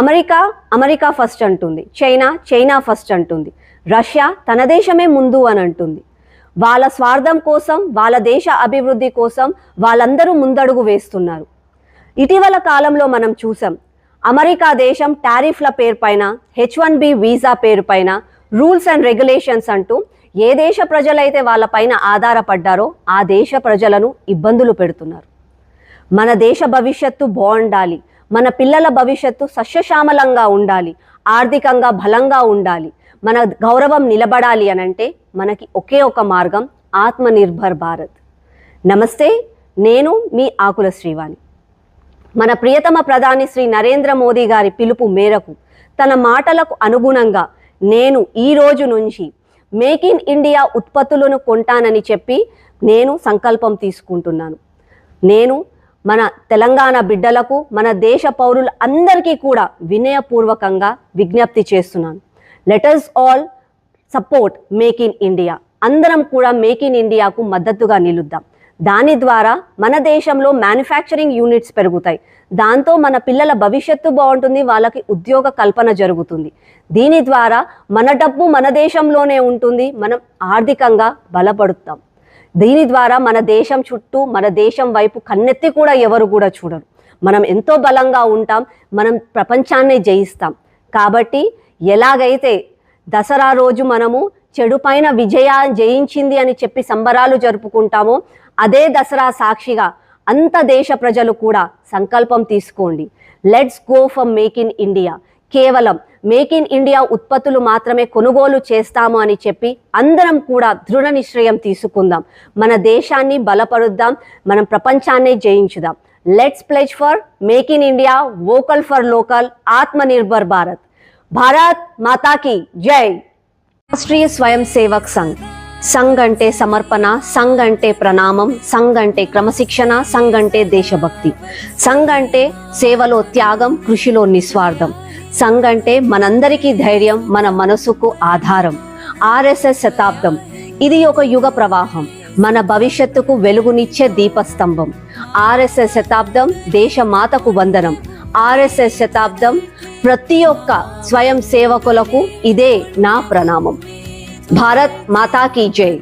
America America first అంటుంది. China China first అంటుంది. Russia తన దేశమే ముందు అని అంటుంది. వాళ్ళ స్వార్థం కోసం వాళ్ళ దేశ అభివృద్ధి కోసం వాళ్ళందరూ ముందడుగు వేస్తున్నారు. ఇటీవల కాలంలో మనం చూసాం అమెరికా దేశం టారిఫ్ల పేరుపైన హెచ్ వన్ బి వీసా పేరుపైన రూల్స్ అండ్ రెగ్యులేషన్స్ అంటూ ఏ దేశ ప్రజలైతే వాళ్ళపైన ఆధారపడ్డారో ఆ దేశ ప్రజలను ఇబ్బందులు పెడుతున్నారు. మన దేశ భవిష్యత్తు బాగుండాలి మన పిల్లల భవిష్యత్తు సస్యశ్యామలంగా ఉండాలి ఆర్థికంగా బలంగా ఉండాలి మన గౌరవం నిలబడాలి అని అంటే మనకి ఒకే ఒక మార్గం ఆత్మనిర్భర్ భారత్. నమస్తే నేను మీ ఆకుల శ్రీవాణి. మన ప్రియతమ ప్రధాని శ్రీ నరేంద్ర మోదీ గారి పిలుపు మేరకు తన మాటలకు అనుగుణంగా నేను ఈ రోజు నుంచి మేక్ ఇన్ ఇండియా ఉత్పత్తులను కొంటానని చెప్పి నేను సంకల్పం తీసుకుంటున్నాను. నేను మన తెలంగాణ బిడ్డలకు మన దేశ పౌరులు అందరికీ కూడా వినయపూర్వకంగా విజ్ఞప్తి చేస్తున్నాను. Let us all support make in India అందరం కూడా మేక్ ఇన్ ఇండియాకు మద్దతుగా నిలుద్దాం. దాని ద్వారా మన దేశంలో మ్యానుఫ్యాక్చరింగ్ యూనిట్స్ పెరుగుతాయి. దాంతో మన పిల్లల భవిష్యత్తు బాగుంటుంది వాళ్ళకి ఉద్యోగ కల్పన జరుగుతుంది. దీని ద్వారా మన డబ్బు మన దేశంలోనే ఉంటుంది మనం ఆర్థికంగా బలపడుతాం. దీని ద్వారా మన దేశం చుట్టూ మన దేశం వైపు కన్నెత్తి కూడా ఎవరు కూడా చూడరు. మనం ఎంతో బలంగా ఉంటాం మనం ప్రపంచాన్నే జయిస్తాం. కాబట్టి ఎలాగైతే దసరా రోజు మనము చెడు పైన విజయ జయించింది అని చెప్పి సంబరాలు జరుపుకుంటామో అదే దసరా సాక్షిగా అంత దేశ ప్రజలు కూడా సంకల్పం తీసుకోండి. Let's go for make in India కేవలం మేక్ ఇన్ ఇండియా ఉత్పత్తులు మాత్రమే కొనుగోలు చేస్తాము అని చెప్పి అందరం కూడా దృఢ నిశ్చయం తీసుకుందాం. మన దేశాన్ని బలపరుద్దాం మనం ప్రపంచాన్నే జయించుదాం. Let's pledge for make in India vocal for local Atmanirbhar Bharat. Bharat మాతాకి జై! రాష్ట్రీయ స్వయం సేవక్ సంఘ్. సంఘ్ అంటే సమర్పణ సంఘ్ అంటే ప్రణామం సంఘ్ అంటే క్రమశిక్షణ సంఘ్ అంటే దేశభక్తి. సంఘ్ అంటే సేవలో త్యాగం కృషిలో నిస్వార్థం. సంఘ్ అంటే మనందరికీ ధైర్యం మన మనసుకు ఆధారం. ఆర్ఎస్ఎస్ శతాబ్దం. ఇది ఒక యుగ ప్రవాహం. మన భవిష్యత్తుకు వెలుగునిచ్చే దీపస్తంభం. ఆర్ఎస్ఎస్ శతాబ్దం దేశమాతకు వందనం. ఆర్ఎస్ఎస్ శతాబ్దం ప్రతి ఒక్క స్వయం సేవకులకు ఇదే నా ప్రణామం. భారత్ మాతాకి జై.